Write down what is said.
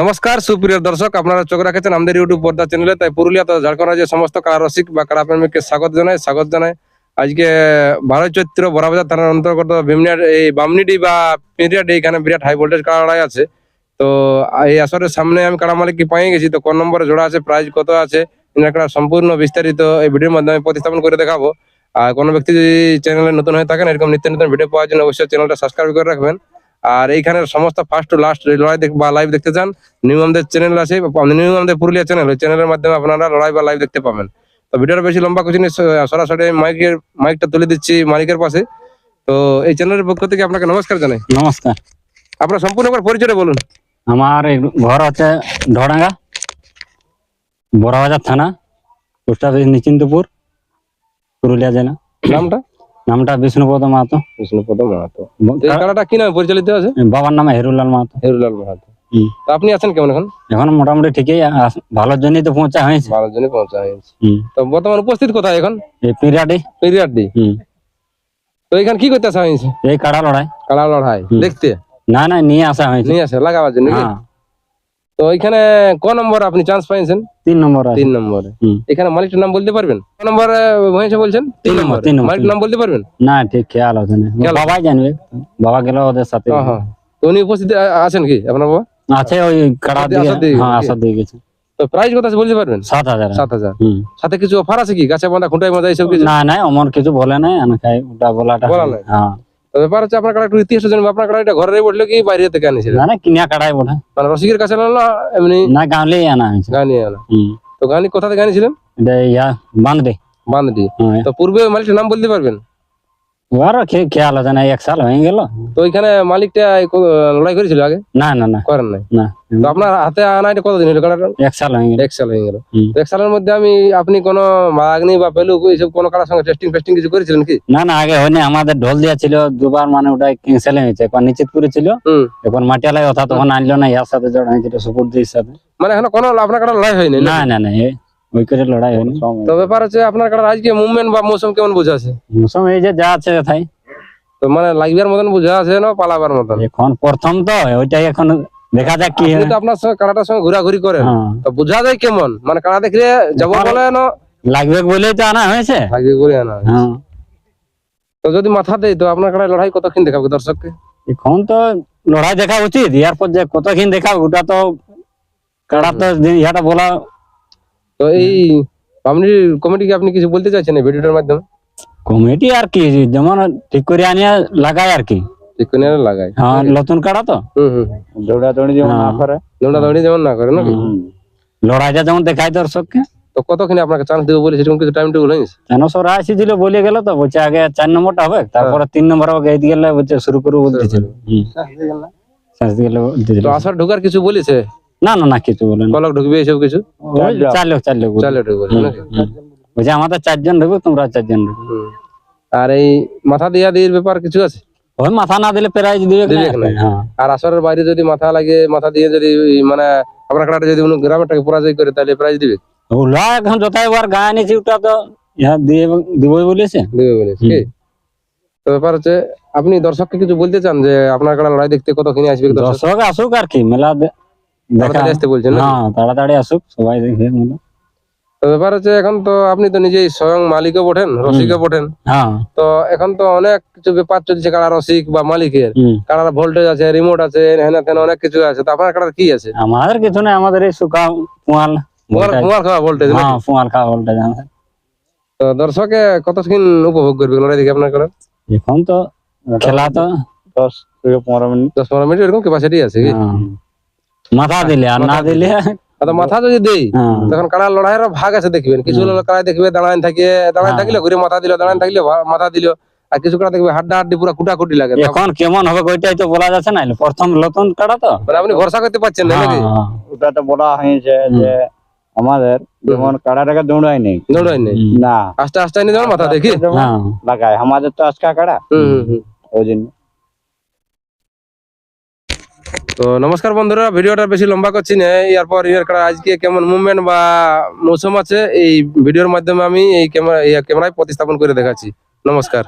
নমস্কার, সুপ্রিয় দর্শক, আপনারা চোখ রাখেছেন আমাদের ইউটিউব পর্দা চ্যানেলে তাই পুরুলিয়া তো ঝাড়খণ্ড রাজ্যের সমস্ত কারা রসিক বা কারা প্রেমিককে স্বাগত জানাই স্বাগত জানাই। আজকে ভারত চৈত্র বড়াবাজার থানার অন্তর্গত ভীমনিয়ার এই বামনিডি বা পিরিয়াডি এখানে বিরাট হাই ভোল্টেজ লড়াই আছে। তো এই আসরের সামনে আমি কাড়া মালিককে পেয়ে গেছি, তো কোন নম্বরে জোড়া আছে প্রাইজ কত আছে কাড়া সম্পূর্ণ বিস্তারিত এই ভিডিওর মাধ্যমে প্রতিস্থাপন করে দেখাবো। আর কোনো ব্যক্তি যদি চ্যানেলে নতুন হয়ে থাকেন, এরকম নিত্য নতুন ভিডিও পাওয়ার জন্য অবশ্যই চ্যানেলটা সাবস্ক্রাইব করে রাখবেন। আর এইখানের সমস্ত ফার্স্ট টু লাস্ট লড়াই বা লাইভ দেখতে চান। নিউ আমাদের চ্যানেল আছে নিউ আমাদের পুরুলিয়া চ্যানেল ওই চ্যানেলের মাধ্যমে আপনারা লড়াই বা লাইভ দেখতে পাবেন। তো ভিডিওটা বেশি লম্বা করছি সরাসরি মাইকের মাইকটা তুলে দিচ্ছি মালিকের পাশে। তো এই চ্যানেলের পক্ষ থেকে আপনাকে নমস্কার জানাই। নমস্কার। আপনার সম্পূর্ণ একবার পরিচয়টা বলুন। আমার ঘর হচ্ছে ধড়াঙ্গা বড়বাজার থানা পোস্ট অফিস নিশ্চিন্তপুর পুরুলিয়া জেলা। নামটা? নামটা বিষ্ণুপদ মাহাতো। বিষ্ণুপদ মাহাতো। কাড়াটা কি নামে পরিচালিত আছে? বাবার নাম হেরুলাল মাহাতো। হেরুলাল মাহাতো। তো আপনি আছেন কেমন এখন? এখন মোটামুটি ঠিকই ভালোর জন্যই তো পৌঁছা হয়েছে। বারো জনে পৌঁছা হয়েছে। তো বর্তমান উপস্থিত কোথায় এখন? পিরিয়াডে পেরিয়ার তো এখানে কি করতে আসা হয়েছে? এই কাড়া লড়াই। কাড়া লড়াই। দেখতে? না না নিয়ে আসা হয়েছে। নিয়ে আসে লাগাবার জন্য তো এখানে কোন নম্বর আপনি চান্স পাইছেন? তিন নম্বর তিন নম্বরে। এখানে মালিকটার নাম বলতে পারবেন? কোন নম্বরে হয়েছে বলছেন? তিন নম্বর, তিন নম্বর, মালিকটার নাম বলতে পারবেন? না ঠিক খেয়াল আছে না। বাবাই জানবে। বাবা গেল ওদের সাথে। হ্যাঁ হ্যাঁ। তো উনি উপস্থিত আছেন কি আপনার বাবা? আছে ওই কাড়া দিয়ে। হ্যাঁ গেছে। দিয়ে গেছে। তো প্রাইস কত আছে বলতে পারবেন? সাত হাজার। সাত হাজার। হুম। সাথে কিছু অফার আছে কি? গাছে বাঁধা খুঁটাই বাঁধা এইসব কিছু? না না অমন কিছু বলে নাই। আমি ওটা বলাটা বলা নাই? হ্যাঁ। ব্যাপার হচ্ছে আপনার কাটা একটু ইতিহাস জানব আপনার কাটা এটা ঘরে বলল কি বাইরে থেকে আনিছিলেন না না কিনিয়া কাড়াই বোধ মানে রসিকের কাছে না এমনি না গাঁৱলেই আনা গান আনা তো গানি কোথা থেকে আনিছিলেন? এটা ইয়া বাঁধ দে হ্যাঁ। তো পূর্বে মালিকের নাম বলতে পারবেন? ওর খে- খেয়াল আছে না এক সাল হয়ে গেল। তো ওইখানে মালিকটা লড়াই করেছিল আগে? না না না। করেন নাই? না। তো আপনার হাতে আনা এটা কতদিন হলো কাড়াটা এক সাল হয়ে গেল। এক সাল হয়ে গেল। তো এক সালের মধ্যে আমি আপনি কোনো মাগনি বা পেলুক এইসব কোনো কারার সঙ্গে টেস্টিং ফেস্টিং কিছু করেছিলেন কি? না না আগে হয়নি। আমাদের ঢোল দিয়া ছিল দুবার মানে ওটা ক্যান্সেল হয়েছে। এখন নিশ্চিতপুরে ছিল হুম। এখন মাটিয়ালাই কথা তখন আনলো না ইয়ার সাথে জড় হয়েছিল সুপুরদির সাথে। মানে এখন কোনো আপনার কাটা লড়াই হয়নি না? না না করে লড়াই হয়নি তো ব্যাপার হচ্ছে আপনার আজকে মুভমেন্ট বা মৌসুম কেমন বোঝা আছে? মৌসুম এই যে যা আছে তাই তো মানে লাগবার মতন বোঝা আছে না পালাবার মতন? এখন প্রথম তো ওইটাই এখন দেখা যাক কি হয়। তো আপনার সঙ্গে সঙ্গে ঘোরাঘুরি করেন। হ্যাঁ। তো বোঝা যায় কেমন? মানে দেখলে যাব বলে না? লাগবে বলেই তো আনা হয়েছে। লাগবে করে আনা হ্যাঁ। তো যদি মাথা দেয় তো আপনার কাটা লড়াই কতক্ষণ দেখাবে দর্শককে? এখন তো লড়াই দেখা উচিত। ইয়ার পর যে কতক্ষণ দেখা ওটা তো কাড়া তো ইহাটা বলা তো এই আপনি কমিটিকে আপনি কিছু বলতে চাইছেন এই ভিডিওটার মাধ্যমে? কমিটি আর কি যেমন ঠিক করে আনিয়া লাগায় আর কি। ঠিক করে লাগাই হ্যাঁ নতুন কাড়া তো? হুম হুম। দৌড়াদৌড়ি যেমন হ্যাঁ। না করে। দৌড়া দৌড়ি যেমন না করে নাকি? লড়াইটা যেমন দেখায় দর্শককে। তো কতক্ষণে আপনাকে চান্স দেবো বলে সেরকম কিছু টাইম টেবিল হয়েছে কেন সরা আসিছিল বলে গেল তো বলছে আগে চার নম্বরটা হবে তারপরে তিন নম্বর হবে এই গেলে বলছে শুরু করব বলতেছিল। শেষ গেলে বলতেছিল। তো আসার ঢোকার কিছু বলেছে? না না না কিছু বলেন। কলক ঢুকবে এইসব কিছু? চার লোক চার লোক বলছে। চালে ঢুকবে। বলছে আমাদের চারজন ঢুকবে তোমরা চারজন ঢুকবে। আর এই মাথা দিয়া দিয়ে ব্যাপার কিছু আছে? ওই মাথা না দিলে প্রাইজ দিবে? হ্যাঁ। আর আসরের বাইরে যদি মাথা লাগে মাথা দিয়ে যদি মানে আপনার কাটাটা যদি কোনো গ্রামেরটাকে পরাজয় করে তাহলে প্রাইজ দিবে? ওলা এখন যথাই বার গায়ে নিয়েছি ওটা তো ইহা দিয়ে দিবই বলেছে। দিবে বলে হুম। কি? তো ব্যাপার হচ্ছে আপনি দর্শককে কিছু বলতে চান যে আপনার কাটা লড়াই দেখতে কতক্ষণে আসবে? দর্শক আসুক আর কি মেলা তাড়াতাড়ি আসতে বলছেন নাকি? হ্যাঁ তাড়াতাড়ি আসুক সবাই দেখে তো ব্যাপার হচ্ছে এখন তো আপনি তো নিজেই স্বয়ং মালিকও বটেন রসিকও বটেন। হ্যাঁ। তো এখন তো অনেক কিছু ব্যাপার চলছে কারা রসিক বা মালিকের কারার ভোল্টেজ আছে রিমোট আছে হেনা তেনা অনেক কিছু আছে তো আপনার কাটার কি আছে? আমাদের কিছু নেই আমাদের এই সুখা পুয়াল কুমার খাওয়া ভোল্টেজ হ্যাঁ পুয়াল খাওয়া ভোল্টেজ তো দর্শকে কতক্ষণ উপভোগ করবে লড়াই দেখে আপনার এখন তো খেলা তো দশ থেকে পনেরো মিনিট। দশ পনেরো মিনিট এরকম ক্যাপাসিটি আছে কি। মাথা দিলে আর না দিলে মাথা যদি দেই হ্যাঁ। তখন কাড়ার লড়াইয়ের ভাগ আছে দেখবেন। কিছু লোক কাড়াই দেখবে দাঁড়ায় থাকে দাঁড়ায় হ্যাঁ। থাকলে ঘুরে মাথা দিল দাঁড়ায় থাকলে মাথা দিল আর কিছু কাড়া দেখবে হাড্ডা হাড্ডি পুরো কুটাকুটি লাগে। এখন কেমন হবে ওইটাই তো বলা যাচ্ছে না প্রথম নতুন কাড়া তো? মানে আপনি ভরসা করতে পারছেন না নাকি? হ্যাঁ, ওটা তো বলা হয়েছে যে আমাদের যেমন কাড়াটাকে দৌড়াই নেই। দৌড়াই নেই? না। আস্তে আস্তে নিয়ে মাথা দেখি? হ্যাঁ। লাগায়। আমাদের তো আজকা কাড়া হুম হুম হুম। ওই জন্য। তো নমস্কার বন্ধুরা, ভিডিওটা বেশি লম্বা করছি না। এরপর ইয়ার আজকে কেমন মুভমেন্ট বা মৌসুম আছে, এই ভিডিওর মাধ্যমে আমি এই ক্যামেরা ক্যামেরায় প্রতিস্থাপন করে দেখাচ্ছি। নমস্কার।